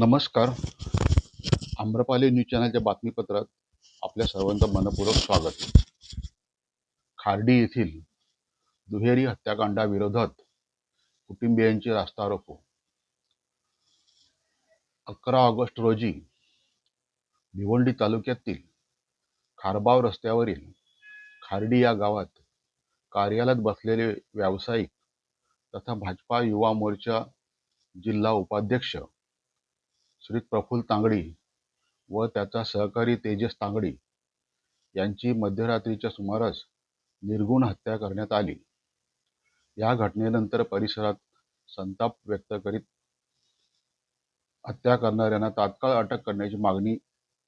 नमस्कार. आम्रपाली न्यूज चॅनलच्या बातमीपत्रात आपल्या सर्वांचं मनपूर्वक स्वागत. खार्डी येथील दुहेरी हत्याकांडाविरोधात कुटुंबियांची रास्ता रोको अकरा ऑगस्ट रोजी भिवंडी तालुक्यातील खारबाव रस्त्यावरील खार्डी या गावात कार्यालयात बसलेले व्यावसायिक तथा भाजपा युवा मोर्चा जिल्हा उपाध्यक्ष श्री प्रफुल्ल तांगडी व त्याचा सहकारी तेजस तांगडी यांची मध्यरात्रीच्या सुमारास निर्घुण हत्या करण्यात आली. या घटनेनंतर परिसरात संताप व्यक्त करीत हत्या करणाऱ्यांना तात्काळ अटक करण्याची मागणी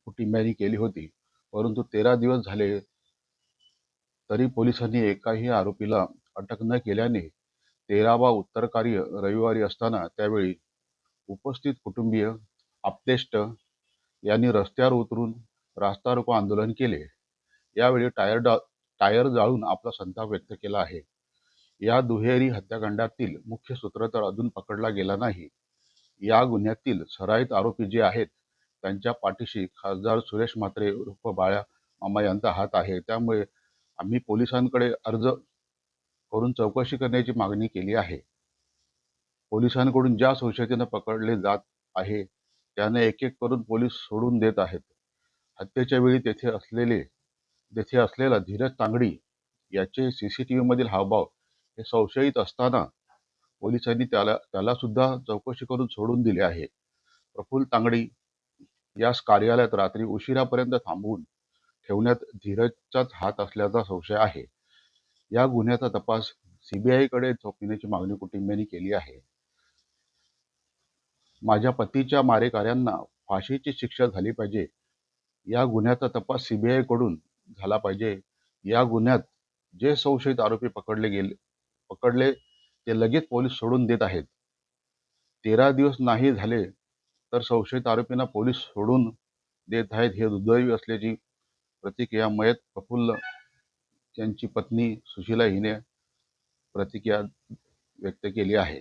कुटुंबियांनी केली होती. परंतु तेरा दिवस झाले तरी पोलिसांनी एकाही आरोपीला अटक न केल्याने तेरावा उत्तर कार्य रविवारी असताना त्यावेळी उपस्थित कुटुंबीय आप्तेष्ट यांनी रस्त्यावर उतरून रास्ता रोको आंदोलन केले. यावेळी टायर डा टायर जाळून आपला संताप व्यक्त केला आहे. या दुहेरी हत्याकांडातील मुख्य सूत्रधार अजून पकडला गेला नाही. या गुन्ह्यातील सराईत आरोपी जे आहेत त्यांच्या पाठीशी खासदार सुरेश म्हात्रे उर्फ बाळ्या मामा यांचा हात आहे. त्यामुळे आम्ही पोलिसांकडे अर्ज करून चौकशी करण्याची मागणी केली आहे. पोलिसांकडून ज्या संशयतेनं पकडले जात आहे त्याने एक एक करून पोलीस सोडून देत आहेत. हत्येच्या वेळी तेथे असलेले तेथे असलेला धीरज तांगडी याचे सीसीटीव्ही मधील हावभाव हे संशयित असताना पोलिसांनी त्याला त्याला सुद्धा चौकशी करून सोडून दिले आहे. प्रफुल्ल तांगडी याच कार्यालयात रात्री उशिरापर्यंत थांबवून ठेवण्यात धीरजचाच हात असल्याचा संशय आहे. या गुन्ह्याचा तपास सीबीआयकडे सोपविण्याची मागणी कुटुंबियांनी केली आहे. माझ्या पतीच्या मारेकऱ्यांना फाशीची शिक्षा झाली पाहिजे. या गुन्ह्याचा तपास सीबीआयकडून झाला पाहिजे. या गुन्ह्यात जे संशयित आरोपी पकडले गेले पकडले ते लगेच पोलीस सोडून देत आहेत. तेरा दिवस नाही झाले तर संशयित आरोपींना पोलीस सोडून देत आहेत हे दुर्दैवी असल्याची प्रतिक्रिया मयत प्रफुल्ल यांची पत्नी सुशीला हिने प्रतिक्रिया व्यक्त केली आहे.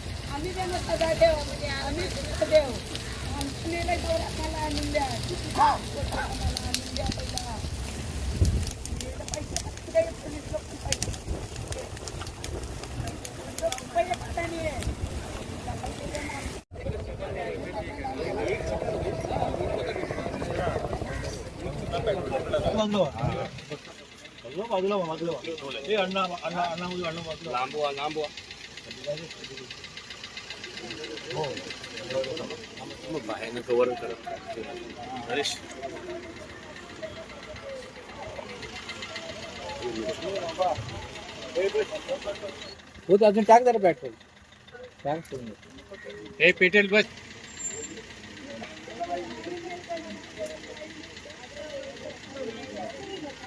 देव म्हणजे आम्ही सदा देव आमचं नेलं तेवढं आम्हाला आणून द्या. हा, तेवढं आम्हाला आणून द्या पहिला. एवढं पैसे कुठे आहेत? पोलीस लोक पैसे. लोक रुपये पत्ता नाही आहे. पैसे द्या ना. बाजूला बाजूला बाजूला हे अण्णा अण्णा अण्णा अण्णा बाजूला लांबवा लांबवा मग बाहेरनं कवर करत हरीश हो अजून टाक जरा पेट्रोल टाक हे पेटेल बस.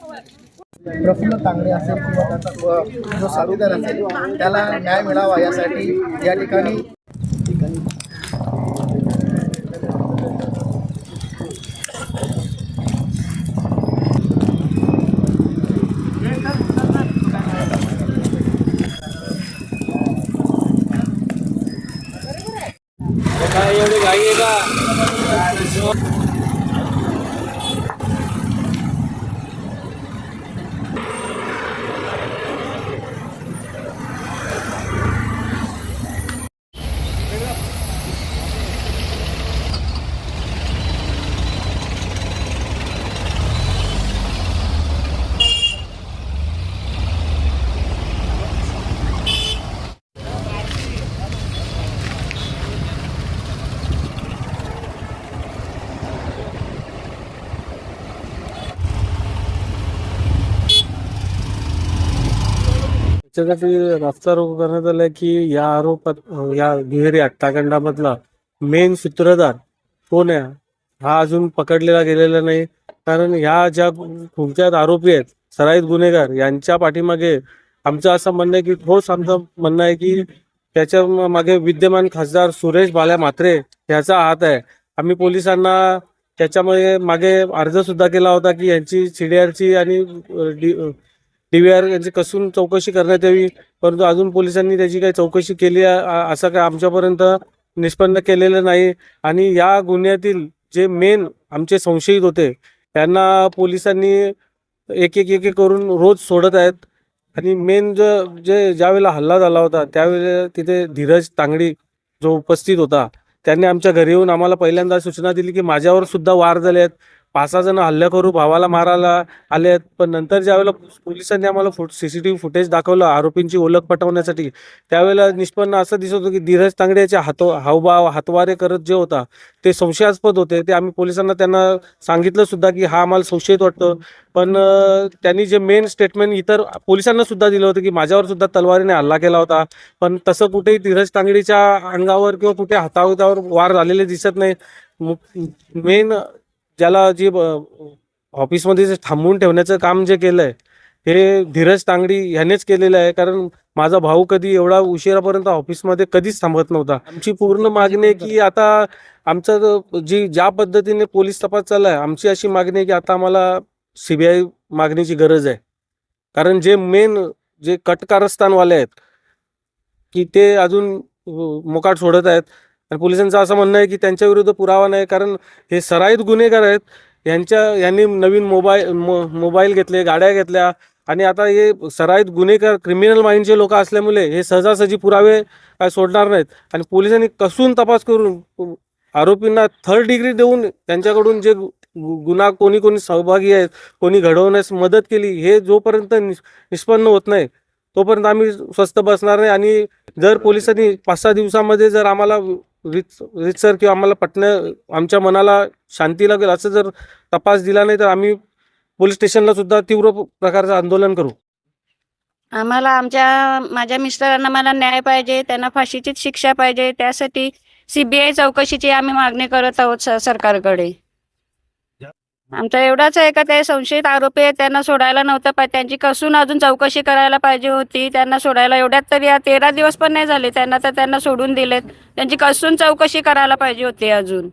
प्रफुल्ल तांगडे असेल किंवा त्याचा जो साथीदार असेल त्याला न्याय मिळावा यासाठी या ठिकाणी काय एवढी आहे का? त्याच्यासाठी रस्ता रोको करण्यात आलाय की या आरोपात या दुहेरी हत्याकांडामधला मेन सूत्रधार कोण आहे हा अजून पकडलेला गेलेला नाही. कारण ह्या ज्या खुर्च्यात आरोपी आहेत सराईत गुन्हेगार यांच्या पाठीमागे आमचं असं म्हणणं आहे की ठोस आमचं म्हणणं आहे की त्याच्यामागे विद्यमान खासदार सुरेश बाल्या म्हात्रे याचा हात आहे. आम्ही पोलिसांना त्याच्यामुळे मागे अर्ज सुद्धा केला होता की यांची सीडीआरची आणि डीव्हीआर यांची कसून चौकशी करण्यात यावी? परंतु अजून पोलिसांनी त्याची काही चौकशी केली असं काय आमच्यापर्यंत निष्पन्न केलेलं नाही. आणि या गुन्ह्यातील जे मेन आमचे संशयित होते त्यांना पोलिसांनी एक एक एक एक करून रोज सोडत आहेत. आणि मेन जो जे ज्यावेळेला हल्ला झाला होता त्यावेळेला तिथे धीरज तांगडी जो उपस्थित होता त्यांनी आमच्या घरी येऊन आम्हाला पहिल्यांदा सूचना दिली की माझ्यावर सुद्धा वार झाले आहेत. पाच सहा जण हल्ला करू भावाला मारायला आले आहेत. पण नंतर ज्यावेळेला पोलिसांनी आम्हाला foot C C T V footage दाखवलं आरोपींची ओळख पटवण्यासाठी त्यावेळेला निष्पन्न असं दिसत होतं की धीरज तांगडे याचे हात हावभाव हातवारे करत जे होता ते संशयास्पद होते. ते आम्ही पोलिसांना त्यांना सांगितलं सुद्धा की हा आम्हाला संशयित वाटतं. पण त्यांनी जे मेन स्टेटमेंट इतर पोलिसांना सुद्धा दिलं होतं की माझ्यावर सुद्धा तलवारीने हल्ला केला होता. पण तसं कुठेही धीरज तांगडीच्या अंगावर किंवा कुठे हातावर वार झालेले दिसत नाही. मेन ज्याला जी ऑफिसमध्ये जे थांबवून ठेवण्याचं काम जे केलंय हे धीरज तांगडी ह्यानेच केलेलं आहे. कारण माझा भाऊ कधी एवढा उशिरापर्यंत ऑफिसमध्ये कधीच थांबत नव्हता. आमची पूर्ण मागणी आहे की आता आमचं जी ज्या पद्धतीने पोलीस तपास चाललाय आमची अशी मागणी आहे की आता आम्हाला सीबीआय मागणीची गरज आहे. कारण जे मेन जे कटकारस्थानवाले आहेत की ते अजून मोकाट सोडत आहेत. आणि पोलिसांचं असं म्हणणं आहे की त्यांच्या विरुद्ध पुरावा नाही कारण हे सराईत गुन्हेगार आहेत. यांच्या यांनी नवीन मोबाईल मो मोबाईल घेतले गाड्या घेतल्या. आणि आता हे सराईत गुन्हेगार क्रिमिनल माइंडचे लोक असल्यामुळे हे सहजासहजी पुरावे काय सोडणार नाहीत. आणि पोलिसांनी कसून तपास करून आरोपींना थर्ड डिग्री देऊन त्यांच्याकडून जे गु- गु- गुन्हा कोणी कोणी सहभागी आहेत कोणी घडवण्यास मदत केली हे जोपर्यंत निष्पन्न होत नाही तोपर्यंत आम्ही स्वस्त बसणार नाही. आणि जर पोलिसांनी पाच सहा दिवसामध्ये जर आम्हाला रित रितसर किंवा आम्हाला पटण्या आमच्या मनाला शांती लागेल असं जर तपास दिला नाही तर आम्ही पोलीस स्टेशनला सुद्धा तीव्र प्रकारचं आंदोलन करू. आम्हाला आमच्या माझ्या मिस्टरांना मला न्याय पाहिजे त्यांना फाशीचीच शिक्षा पाहिजे त्यासाठी सीबीआय चौकशीची आम्ही मागणी करत आहोत स- सरकारकडे. आमचा एवढाच आहे का ते संशयित आरोपी आहेत त्यांना सोडायला नव्हतं पाहिजे. त्यांची कसून अजून चौकशी करायला पाहिजे होती. त्यांना सोडायला एवढ्यात तरी या तेरा दिवस पण नाही झाले. त्यांना तर त्यांना सोडून दिलेत. त्यांची कसून चौकशी करायला पाहिजे होती अजून.